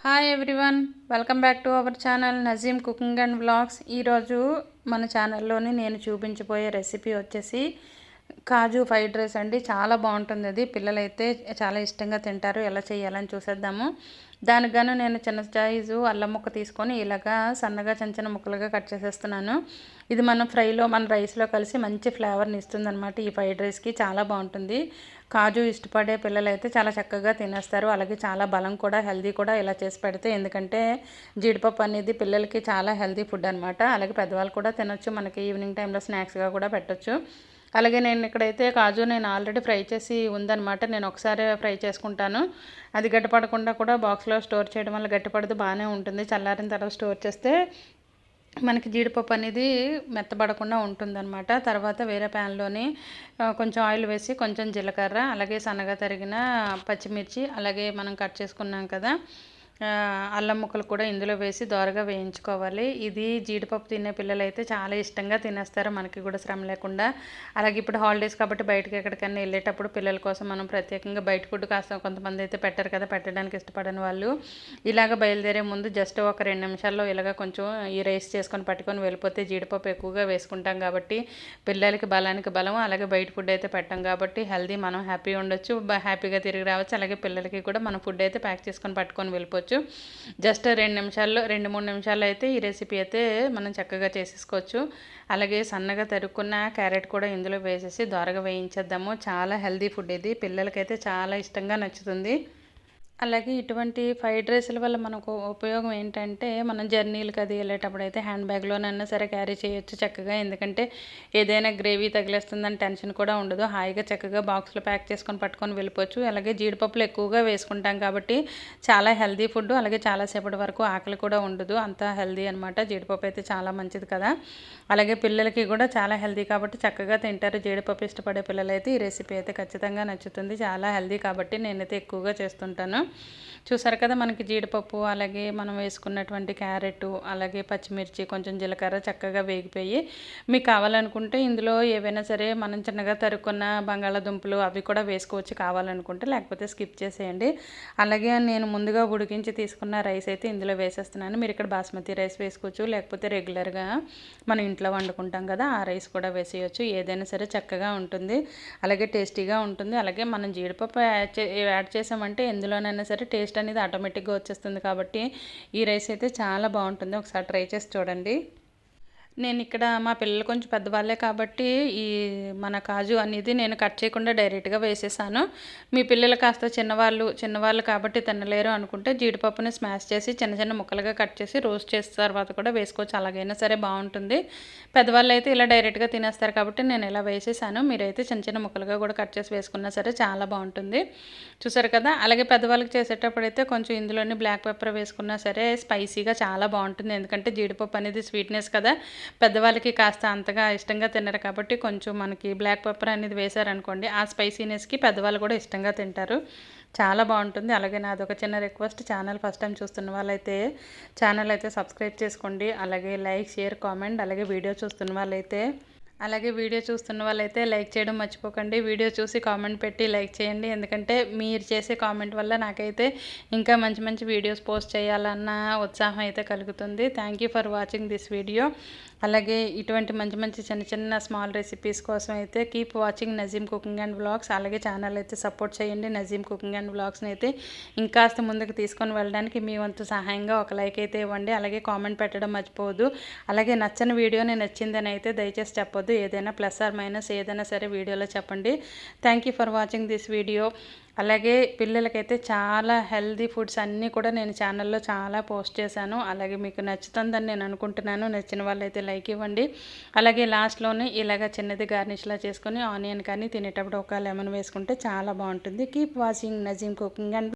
Hi everyone welcome back to our channel Nazeem cooking and vlogs ఈరోజు మన ఛానల్లోని నేను చూపించబోయే రెసిపీ వచ్చేసి కాజు ఫ్రైడ్ రైస్ అండి చాలా బాగుంటుంది అది. పిల్లలైతే చాలా ఇష్టంగా తింటారు. ఎలా చేయాలని చూసేద్దాము. దానికి గాను నేను చిన్న సైజు అల్లం ముక్క తీసుకొని ఇలాగా సన్నగా చిన్న చిన్న ముక్కలుగా కట్ చేసేస్తున్నాను. ఇది మనం ఫ్రైలో మన రైస్లో కలిసి మంచి ఫ్లేవర్ని ఇస్తుంది అనమాట ఈ ఫ్రైడ్ రైస్కి. చాలా బాగుంటుంది. కాజు ఇష్టపడే పిల్లలైతే చాలా చక్కగా తినేస్తారు. అలాగే చాలా బలం కూడా హెల్దీ కూడా ఇలా చేసి పెడితే ఎందుకంటే జీడిపప్పు అనేది పిల్లలకి చాలా హెల్దీ ఫుడ్ అనమాట అలాగే పెద్దవాళ్ళు కూడా తినొచ్చు. మనకి ఈవినింగ్ టైంలో స్నాక్స్గా కూడా పెట్టచ్చు. అలాగే నేను ఇక్కడైతే కాజు నేను ఆల్రెడీ ఫ్రై చేసి ఉందనమాట నేను ఒకసారి ఫ్రై చేసుకుంటాను. అది గట్టిపడకుండా కూడా బాక్స్లో స్టోర్ చేయడం వల్ల గట్టిపడదు బాగానే ఉంటుంది. చల్లారిన తర్వాత స్టోర్ చేస్తే మనకి జీడిపప్పు అనేది మెత్తబడకుండా ఉంటుందన్నమాట. తర్వాత వేరే ప్యాన్లోని కొంచెం ఆయిల్ వేసి కొంచెం జీలకర్ర అలాగే సన్నగా తరిగిన పచ్చిమిర్చి అలాగే మనం కట్ చేసుకున్నాం కదా అల్లం ముక్కలు కూడా ఇందులో వేసి దోరగా వేయించుకోవాలి. ఇది జీడిపప్పు తినే పిల్లలు అయితే చాలా ఇష్టంగా తినేస్తారు. మనకి కూడా శ్రమ లేకుండా. అలాగే ఇప్పుడు హాలిడేస్ కాబట్టి బయటకి ఎక్కడికైనా వెళ్ళేటప్పుడు పిల్లల కోసం మనం ప్రత్యేకంగా బయట ఫుడ్ కాస్త కొంతమంది అయితే పెట్టారు కదా పెట్టడానికి ఇష్టపడని వాళ్ళు. ఇలాగ బయలుదేరే ముందు జస్ట్ ఒక రెండు నిమిషాల్లో ఇలాగ కొంచెం ఈ రైస్ చేసుకొని పట్టుకొని వెళ్ళిపోతే జీడిపప్పు ఎక్కువగా వేసుకుంటాం కాబట్టి పిల్లలకి బలానికి బలం అలాగే బయట ఫుడ్ అయితే పెట్టాం కాబట్టి హెల్దీ మనం హ్యాపీ ఉండొచ్చు హ్యాపీగా తిరిగి రావచ్చు. అలాగే పిల్లలకి కూడా మనం ఫుడ్ అయితే ప్యాక్ చేసుకొని పట్టుకొని వెళ్ళిపోవచ్చు. చేసుకోవచ్చు. జస్ట్ రెండు నిమిషాల్లో రెండు మూడు నిమిషాల్లో అయితే ఈ రెసిపీ అయితే మనం చక్కగా చేసేసుకోవచ్చు. అలాగే సన్నగా తరుక్కున్న క్యారెట్ కూడా ఇందులో వేసేసి దొరగా వేయించేద్దాము. చాలా హెల్దీ ఫుడ్ ఇది. పిల్లలకైతే చాలా ఇష్టంగా నచ్చుతుంది. అలాగే ఇటువంటి ఫ్రైడ్ రైస్ల వల్ల మనకు ఉపయోగం ఏంటంటే మనం జర్నీలకు అది వెళ్ళేటప్పుడు అయితే హ్యాండ్ బ్యాగ్లోనైనా సరే క్యారీ చేయొచ్చు చక్కగా. ఎందుకంటే ఏదైనా గ్రేవీ తగిలేస్తుందని టెన్షన్ కూడా ఉండదు. హాయిగా చక్కగా బాక్స్లో ప్యాక్ చేసుకొని పట్టుకొని వెళ్ళిపోవచ్చు. అలాగే జీడిపప్పులు ఎక్కువగా వేసుకుంటాం కాబట్టి చాలా హెల్దీ ఫుడ్ అలాగే చాలాసేపటి వరకు ఆకలి కూడా ఉండదు. అంత హెల్దీ అనమాట జీడిపప్పు అయితే చాలా మంచిది కదా. అలాగే పిల్లలకి కూడా చాలా హెల్దీ కాబట్టి చక్కగా తింటారు. జీడిపప్పు ఇష్టపడే పిల్లలైతే ఈ రెసిపీ అయితే ఖచ్చితంగా నచ్చుతుంది. చాలా హెల్దీ కాబట్టి నేనైతే ఎక్కువగా చేస్తుంటాను. చూసారు కదా మనకి జీడిపప్పు అలాగే మనం వేసుకున్నటువంటి క్యారెట్ అలాగే పచ్చిమిర్చి కొంచెం జీలకర్ర చక్కగా వేగిపోయి మీకు కావాలనుకుంటే ఇందులో ఏవైనా సరే మనం చిన్నగా తరుక్కున్న బంగాళాదుంపలు అవి కూడా వేసుకోవచ్చు కావాలనుకుంటే లేకపోతే స్కిప్ చేసేయండి. అలాగే నేను ముందుగా ఉడికించి తీసుకున్న రైస్ అయితే ఇందులో వేసేస్తున్నాను. మీరు ఇక్కడ బాస్మతి రైస్ వేసుకోవచ్చు లేకపోతే రెగ్యులర్గా మనం ఇంట్లో వండుకుంటాం కదా ఆ రైస్ కూడా వేసేయచ్చు. ఏదైనా సరే చక్కగా ఉంటుంది అలాగే టేస్టీగా ఉంటుంది. అలాగే మనం జీడిపప్పు యాడ్ యాడ్ చేసామంటే ఎందులోనైనా సరే టేస్ట్ అనేది ఆటోమేటిక్గా వచ్చేస్తుంది కాబట్టి ఈ రైస్ అయితే చాలా బాగుంటుంది. ఒకసారి ట్రై చేసి చూడండి. నేను ఇక్కడ మా పిల్లలు కొంచెం పెద్దవాళ్ళే కాబట్టి ఈ మన కాజు అనేది నేను కట్ చేయకుండా డైరెక్ట్గా వేసేసాను. మీ పిల్లలు కాస్త చిన్నవాళ్ళు చిన్నవాళ్ళు కాబట్టి తినలేరు అనుకుంటే జీడిపప్పుని స్మాష్ చేసి చిన్న చిన్న ముక్కలుగా కట్ చేసి రోస్ట్ చేసిన తర్వాత కూడా వేసుకోవచ్చు. అలాగైనా సరే బాగుంటుంది. పెద్దవాళ్ళు అయితే ఇలా డైరెక్ట్గా తినేస్తారు కాబట్టి నేను ఇలా వేసేసాను. మీరైతే చిన్న చిన్న ముక్కలుగా కూడా కట్ చేసి వేసుకున్నా సరే చాలా బాగుంటుంది. చూసారు కదా? అలాగే పెద్దవాళ్ళకి చేసేటప్పుడు అయితే కొంచెం ఇందులోని బ్లాక్ పెప్పర్ వేసుకున్నా సరే స్పైసీగా చాలా బాగుంటుంది. ఎందుకంటే జీడిపప్పు అనేది స్వీట్నెస్ కదా. పెద్దవాళ్ళకి కాస్త అంతగా ఇష్టంగా తినరు కాబట్టి కొంచెం మనకి బ్లాక్ పెప్పర్ అనేది వేశారనుకోండి ఆ స్పైసీనెస్కి పెద్దవాళ్ళు కూడా ఇష్టంగా తింటారు. చాలా బాగుంటుంది. అలాగే నాది ఒక చిన్న రిక్వెస్ట్ ఛానల్ ఫస్ట్ టైం చూస్తున్న వాళ్ళైతే ఛానల్ అయితే సబ్స్క్రైబ్ చేసుకోండి. అలాగే లైక్ షేర్ కామెంట్ అలాగే వీడియో చూస్తున్న వాళ్ళైతే అలాగే వీడియో చూస్తున్న వాళ్ళైతే లైక్ చేయడం మర్చిపోకండి. వీడియో చూసి కామెంట్ పెట్టి లైక్ చేయండి. ఎందుకంటే మీరు చేసే కామెంట్ వల్ల నాకైతే ఇంకా మంచి మంచి వీడియోస్ పోస్ట్ చేయాలన్న ఉత్సాహం అయితే కలుగుతుంది. Thank you for watching this video అలాగే ఇటువంటి మంచి మంచి చిన్న చిన్న స్మాల్ రెసిపీస్ కోసం అయితే keep watching Nazeem cooking and blogs అలాగే ఛానల్ అయితే సపోర్ట్ చేయండి. నజీమ్ కుకింగ్ అండ్ బ్లాగ్స్ని అయితే ఇంకాస్త ముందుకు తీసుకొని వెళ్ళడానికి మీ వంతు సహాయంగా ఒక లైక్ అయితే ఇవ్వండి. అలాగే కామెంట్ పెట్టడం మర్చిపోవద్దు. అలాగే నచ్చని వీడియోని నచ్చిందని అయితే దయచేసి చెప్పొద్దు. ఏదైనా ప్లస్ ఆర్ మైనస్ ఏదైనా సరే వీడియోలో చెప్పండి. Thank you for watching this video అలాగే పిల్లలకైతే చాలా హెల్దీ ఫుడ్స్ అన్నీ కూడా నేను ఛానల్లో చాలా పోస్ట్ చేశాను. అలాగే మీకు నచ్చుతుందని నేను అనుకుంటున్నాను. నచ్చిన వాళ్ళైతే లైక్ ఇవ్వండి. అలాగే లాస్ట్లోనే ఇలాగ చిన్నది గార్నిష్లా చేసుకొని ఆనియన్ కానీ తినేటప్పుడు ఒక లెమన్ వేసుకుంటే చాలా బాగుంటుంది. Keep watching Nazeem cooking and